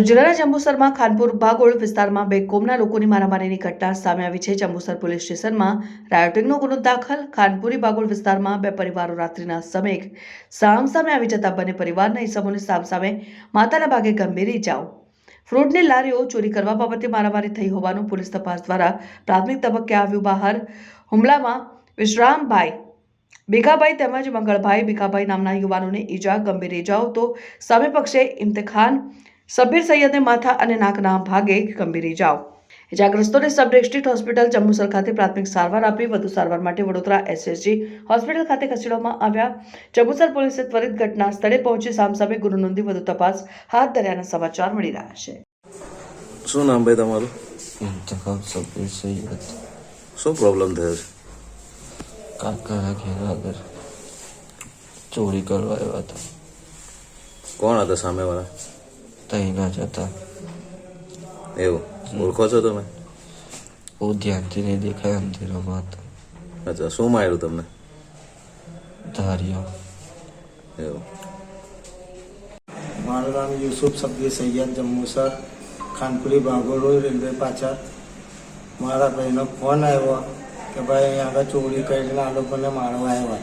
જિલ્લાના જંબુસરમાં ખાનપુર બાગોળ વિસ્તારમાં બે કોમના લોકોની મારામારીની ઘટના સામે આવી છે. જંબુસર પોલીસ સ્ટેશનમાં રાયોટિંગનો ગુનો દાખલ, ખાનપુરી બાગોળ વિસ્તારમાં બે પરિવારો રાત્રિના સમયે સામ સામે આવી જતા બંને પરિવારના ઇસમોને સામસામે માતાના ભાગે ગંભીર ઇજાઓ ફ્રૂટની લારીઓ ચોરી કરવા બાબતે મારામારી થઈ હોવાનું પોલીસ તપાસ દ્વારા પ્રાથમિક તબક્કે આવ્યું. બહાર હુમલામાં વિશ્રામભાઈ ભીખાભાઈ તેમજ મંગળભાઈ ભીખાભાઈ નામના યુવાનોને ઈજા, ગંભીર ઇજાઓ તો સામે પક્ષે ઇમ્તિખાન સબીર સૈયદને માથા અને નાકના ભાગે ગંભીર ઇજાઓ. ઇજાગ્રસ્તોને સબ ડિસ્ટ્રિક્ટ હોસ્પિટલ જંબુસર ખાતે પ્રાથમિક સારવાર આપી વધુ સારવાર માટે વડોદરા એસએસજી હોસ્પિટલ ખાતે ખસેડવામાં આવ્યા. જંબુસર પોલીસે ત્વરિત ઘટના સ્થળે પહોંચી સામસામે ગુનો નોંધી વધુ તપાસ હાથ ધર્યાના સમાચાર મળી રહ્યા છે. શું નામ ભાઈ તમારું? ઇન્તખાબ સબીર સૈયદ. શું પ્રોબ્લેમ થયો છે? કાકાના ઘેર આગળ ચોરી કરવા આવ્યા હતા. કોણ હતા સામેવાળા? તઈના જ હતા એવું? ઓળખો છો તમે? બહુ ધ્યાનથી નહીં દેખાય અંધેરામાં હતા અચ્છા શું માર્યું તમને? ધાર્યો. એવું. મારું નામ યુસુફ સબ્દી સૈયદ જમ્મુસર ખાનપુરી બાગોરો રેલવે પાછળ. મારા ભાઈનો ફોન આવ્યો કે ભાઈ અહીં આગળ ચોરી કરીને આ લોકોને મારવા આવ્યા.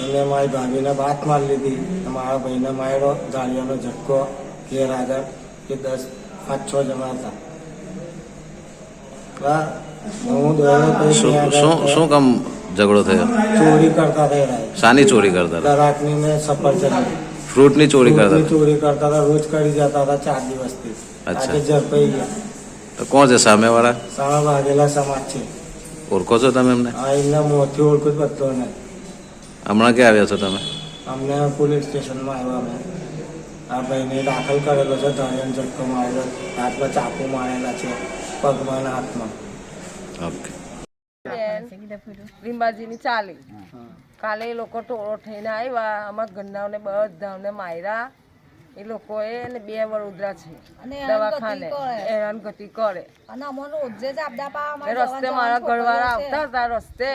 એમને મારી ભાભીને વાત મારી લીધી મારા ભાઈને માર્યો ગાડીઓનો ઝટકો. ઘેર આગળ એ દસ પાંચ છ જણા હતા હા, હું દોડ્યો તો શું ત્યાં શું આગળ શું કામ ઝઘડો થયો ચોરી કરતા થઈ રહ્યા શાની ચોરી કરતા હતા દરાકની ને સફરજન ફ્રૂટની ચોરી કરતા રોજની હતા ચોરી કરતા હતા રોજ કરી જતા હતા ચાર દિવસથી અચ્છા. આજે ઝડપાઈ ગયા તો કોણ છે સામેવાળા સામા ભાગેલા સમાજ છે ઓળખો છો તમે એમને આ એમના મોંથી ઓળખું જ બધો ને હમણાં ક્યાં આવ્યા છો તમે અમને પોલીસ સ્ટેશનમાં આવ્યા અમે આ ભાઈને દાખલ કરેલો છે ધણિયાનો ઝટકો મારેલો હાથમાં ચાકુ મારેલા છે પગમાં હાથમાં. લીંબાજીની ચાલી. કાલે એ લોકો ટોળો થઈને આવ્યા અમારા ગન્નાઓને બધાને માર્યા. એ લોકોએ અને બે વડોદરા છે. દવાખાને. હેરાન ગતિ કરે. રસ્તે મારા ઘરવાળા આવતા હતા રસ્તે.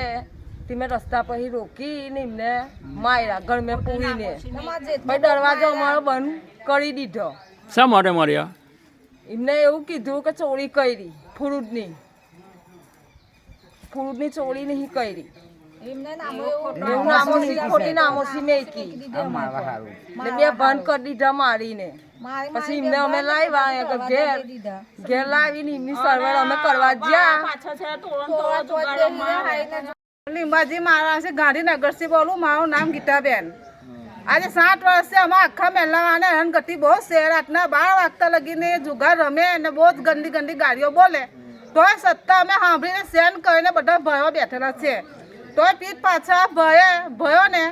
તે મેં રસ્તા પછી રોકીને એમને માર્યા ઘર મેં પૂરીને. ભાઈ દરવાજો અમારો બંધ કરી દીધો. શા માટે માર્યા? એમને એવું કીધું કે ચોરી કરી ફ્રૂટની. ફ્રૂટની ચોરી નહીં કરી. ખોટી નામોસી મેકી બે બંધ કરી દીધા મારીને. પછી એમને અમે લાવ્યા ઘેર ઘેર લાવીને એમની સર્વર અમે કરવા જ્યાં લીંબાજી મારા છે, ગાંધીનગરથી બોલું, મારું નામ ગીતાબેન. આજે સાત વર્ષથી અમે આખા મહેલાવાને હેરાનગતિ બહુ છે રાતના બાર વાગતા લગીને જુગાર રમે અને બહુ જ ગંદી ગંદી ગાડીઓ બોલે. તોય સત્તા અમે સાંભળીને સેન કરીને બધા ભયો બેઠેલા છે. તોય પીઠ પાછા ભયે, ભયોને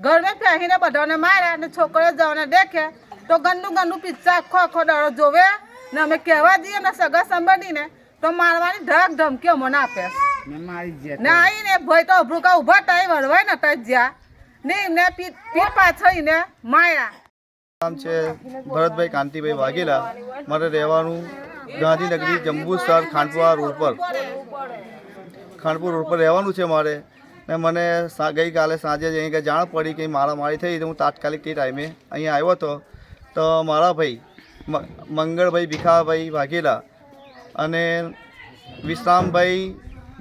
ઘરમાં પહેરીને બધાને મારે અને છોકરીઓ જવાને દેખે. તો ગંદુ ગંદુ પિક્ચર આખો આખો દડો જોવે ને અમે કહેવા જઈએ ને સગા સંબંધીને, તો મારવાની ધક ધમકી અમને આપે. છે ને ભાઈ તો અભરું કા ઊભા થાય વળવાય ને ત્યાં જ્યાં. ને એમને પીઠ પીઠ પાછળ એને માયા નામ છે ભરતભાઈ કાંતિભાઈ વાઘેલા. મારે રહેવાનું ગાંધીનગરી જંબુસર ખાનપુરા રોડ પર. ખાનપુર રોડ પર રહેવાનું છે મારે. ને મને ગઈકાલે સાંજે જ અહીં જાણ પડી કે મારામારી થઈ તો હું તાત્કાલિક તે ટાઈમે અહીંયા આવ્યો હતો. તો મારા ભાઈ મંગળભાઈ ભીખાભાઈ વાઘેલા અને વિશ્રામભાઈ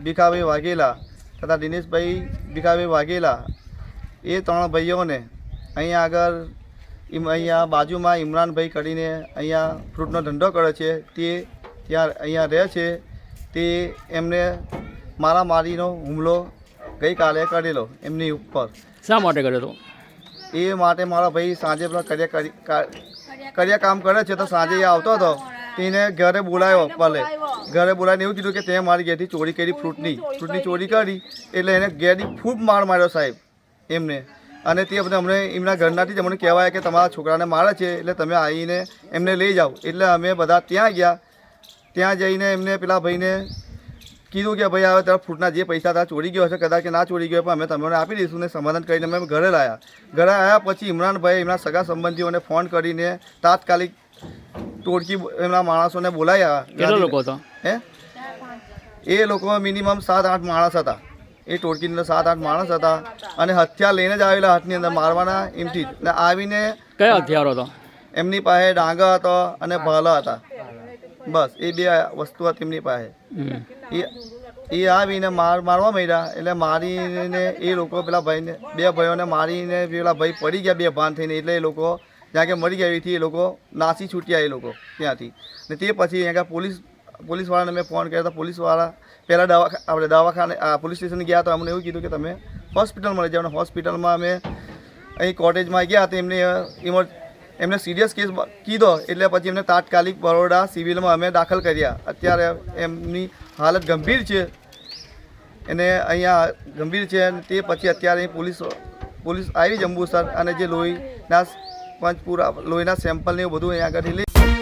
ભીખાભાઈ વાઘેલા તથા દિનેશભાઈ ભીખાભાઈ વાઘેલા. એ ત્રણ ભાઈઓને અહીંયા આગળ અહીંયા બાજુમાં ઇમરાનભાઈ કરીને અહીંયા ફ્રૂટનો ધંધો કરે છે. તે ત્યાં અહીંયા રહે છે. તે એમને મારામારીનો હુમલો ગઈકાલે કરેલો એમની ઉપર. શા માટે કરેલો એ માટે મારા ભાઈ સાંજે પણ કર્યા કર્યા કામ કરે છે તો સાંજે આવતો હતો. તેને ઘરે બોલાવ્યો ભલે ઘરે બોલાવીને એવું કીધું કે તે મારી ઘેરથી ચોરી કરી ફ્રૂટની. ફ્રૂટની ચોરી કરી. એટલે એને ઘેરથી ખૂબ માર માર્યો સાહેબ એમને. અને તે બધા અમને એમના ઘરનાથી જ અમને કહેવાય કે તમારા છોકરાને મારે છે એટલે તમે આવીને એમને લઈ જાઓ. એટલે અમે બધા ત્યાં ગયા. ત્યાં જઈને એમને પેલા ભાઈને કીધું કે ભાઈ હવે તારા ફ્રૂટના જે પૈસા તારા ચોરી ગયો હશે કદાચ કે ના ચોરી ગયો પણ અમે તમને આપી દઈશું ને સમાધાન કરીને અમે ઘરે લાયા. ઘરે આવ્યા પછી ઇમરાનભાઈ એમના સગા સંબંધીઓને ફોન કરીને તાત્કાલિક ટોળકી એમના માણસોને બોલાયા. કેટલા લોકો હતા? હે? એ લોકો મિનિમમ સાત આઠ માણસ હતા. એ ટોળકીની અંદર સાત આઠ માણસ હતા અને હથિયાર લઈને જ આવેલા હાથની અંદર મારવાના એમથી. જ ને આવીને કયા હથિયારો હતા? એમની પાસે ડાંગર હતો અને ભાલા હતા. બસ એ બે વસ્તુ હતી એમની પાસે. એ એ આવીને માર મારવા માંડ્યા. એટલે મારીને એ લોકો પેલા ભાઈને બે ભાઈઓને મારીને પેલા ભાઈ પડી ગયા બે ભાન થઈને. એટલે એ લોકો જ્યાં કે મરી ગયા એથી એ લોકો, નાસી છૂટ્યા એ લોકો ત્યાંથી. ને તે પછી અહીંયા પોલીસ, પોલીસવાળાને મેં ફોન કર્યો હતા. પોલીસવાળા પહેલાં દવા, આપણે દવાખાને પોલીસ સ્ટેશન ગયા હતા. અમને એવું કીધું કે તમે હોસ્પિટલમાં લઈ જાઓ. અને હોસ્પિટલમાં અમે અહીં કોટેજમાં ગયા હતા. એમને ઇમર એમને સિરિયસ કેસ કીધો. એટલે પછી એમને તાત્કાલિક બરોડા સિવિલમાં અમે દાખલ કર્યા. અત્યારે એમની હાલત ગંભીર છે. એને અહીંયા ગંભીર છે. તે પછી અત્યારે અહીં પોલીસ પોલીસ આવી જંબુસર અને જે લોહીના પંચપુરા લોહીના સેમ્પલ ને એવું બધું અહીંયા આગળ લઈ